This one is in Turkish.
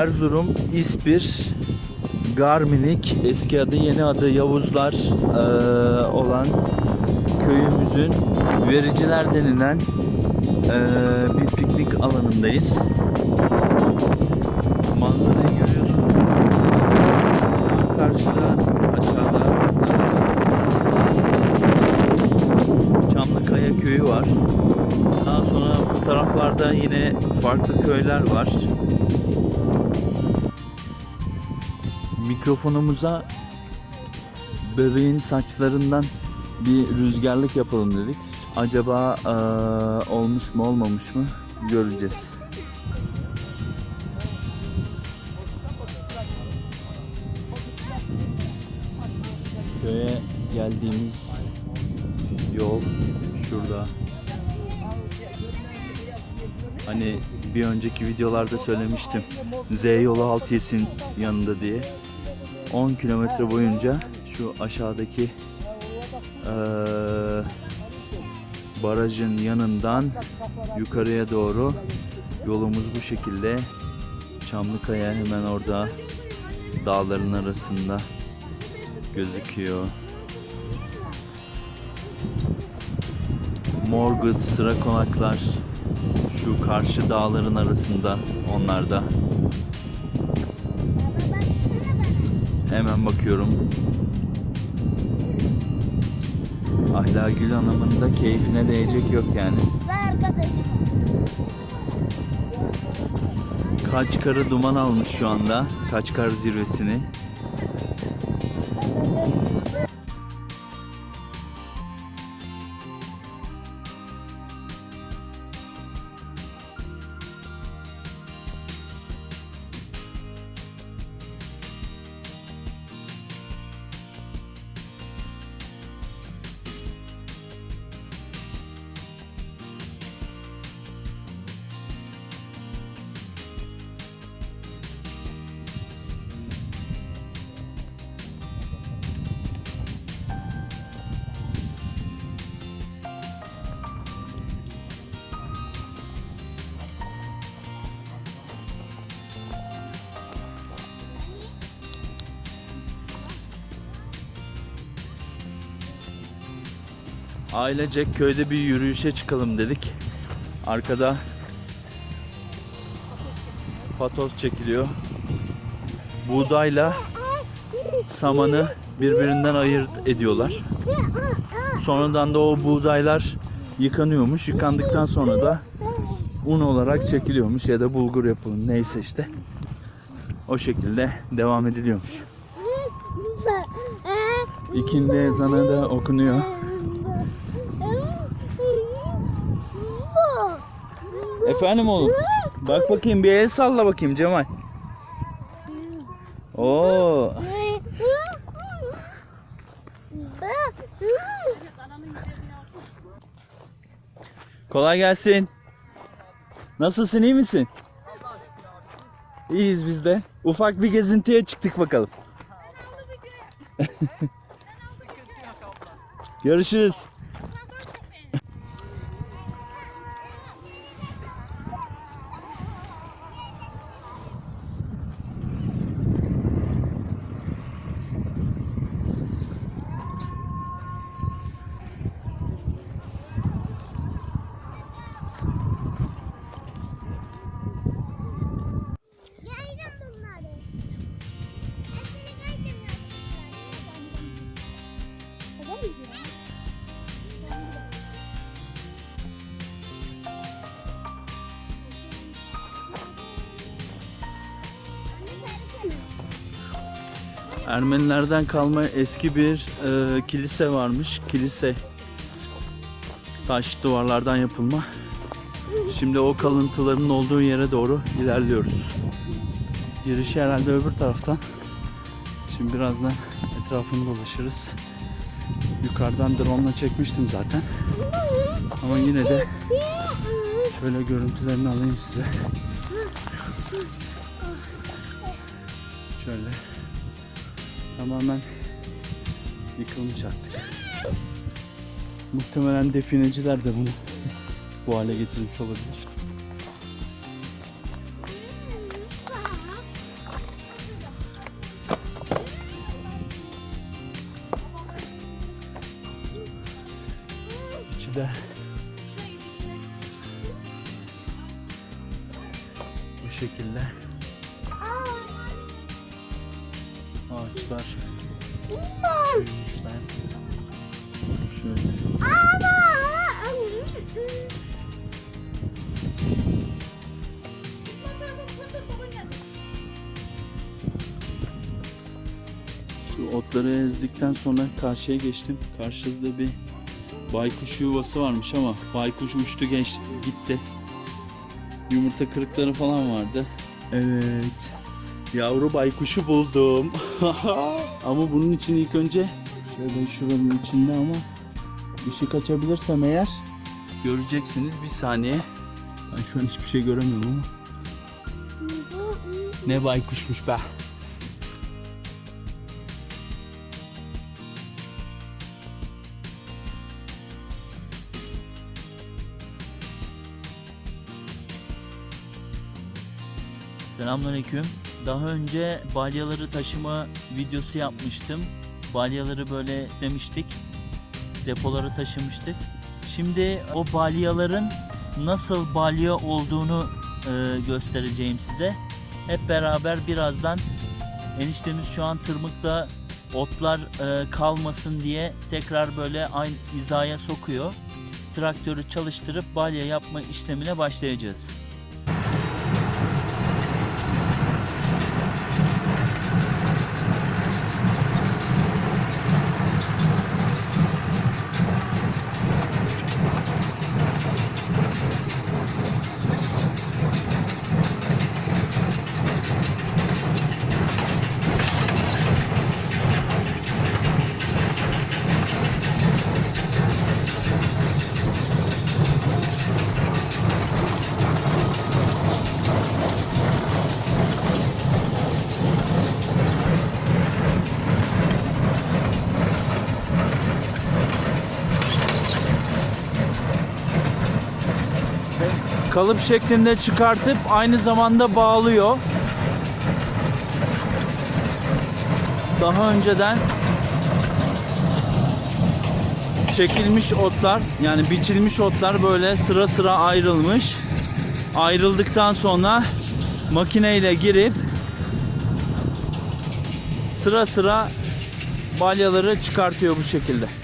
Erzurum, İspir, Garminik, eski adı yeni adı Yavuzlar eee, olan köyümüzün vericiler denilen eee, bir piknik alanındayız. Manzarayı görüyorsunuz. Karşıda aşağıda Çamlıkaya köyü var. Daha sonra bu taraflarda yine farklı köyler var. Mikrofonumuza bebeğin saçlarından bir rüzgarlık yapalım dedik. Acaba eee, olmuş mu olmamış mı göreceğiz. Köye geldiğimiz yol şurada. Hani bir önceki videolarda söylemiştim. Z yolu Altyes'in yanında diye. 10 kilometre boyunca şu aşağıdaki eee, barajın yanından yukarıya doğru yolumuz bu şekilde. Çamlıkaya hemen orada dağların arasında gözüküyor. Morgut, sıra konaklar şu karşı dağların arasında onlarda. Hemen bakıyorum. Ahla Gül Hanım'ın da keyfine değecek yok yani. Arkadaşım. Kaçkarı duman almış şu anda. Kaçkar zirvesini. Ailecek köyde bir yürüyüşe çıkalım dedik. Arkada patos çekiliyor. Buğdayla samanı birbirinden ayırt ediyorlar. Sonradan da o buğdaylar yıkanıyormuş. Yıkandıktan sonra da un olarak çekiliyormuş ya da bulgur yapılın neyse işte. O şekilde devam ediliyormuş. İkindi ezanı da okunuyor. Efendim oğlum. Bak bakayım bir el salla bakayım Cemal. Oo. Kolay gelsin. Nasılsın iyi misin? İyiyiz biz de. Ufak bir gezintiye çıktık bakalım. Görüşürüz. Ermenilerden kalma eski bir e, kilise varmış. Kilise taş duvarlardan yapılma. Şimdi o kalıntıların olduğu yere doğru ilerliyoruz. Girişi herhalde öbür taraftan. Şimdi birazdan etrafını dolaşırız. Yukarıdan drone'la çekmiştim zaten. Ama yine de şöyle görüntülerini alayım size. Şöyle tamamen yıkılmış artık. Muhtemelen defineciler de bunu bu hale getirmiş olabilir. İçi de bu şekilde ağaçlar büyümüşler. Şöyle. Şu otları ezdikten sonra karşıya geçtim. Karşıda bir baykuş yuvası varmış ama baykuş uçtu geç, gitti. Yumurta kırıkları falan vardı. Evet. Yavru baykuşu buldum. ama bunun için ilk önce şöyle şuranın içinde ama ışık açabilirsem eğer göreceksiniz bir saniye. Ben şu an hiçbir şey göremiyorum ama. Ne baykuşmuş be. Selamünaleyküm. Daha önce balyaları taşıma videosu yapmıştım. Balyaları böyle demiştik. Depoları taşımıştık. Şimdi o balyaların nasıl balya olduğunu e, göstereceğim size. Hep beraber birazdan eniştemiz şu an tırmıkta otlar e, kalmasın diye tekrar böyle aynı hizaya sokuyor. Traktörü çalıştırıp balya yapma işlemine başlayacağız. Kalıp şeklinde çıkartıp aynı zamanda bağlıyor. Daha önceden çekilmiş otlar yani biçilmiş otlar böyle sıra sıra ayrılmış. Ayrıldıktan sonra makineyle girip sıra sıra balyaları çıkartıyor bu şekilde.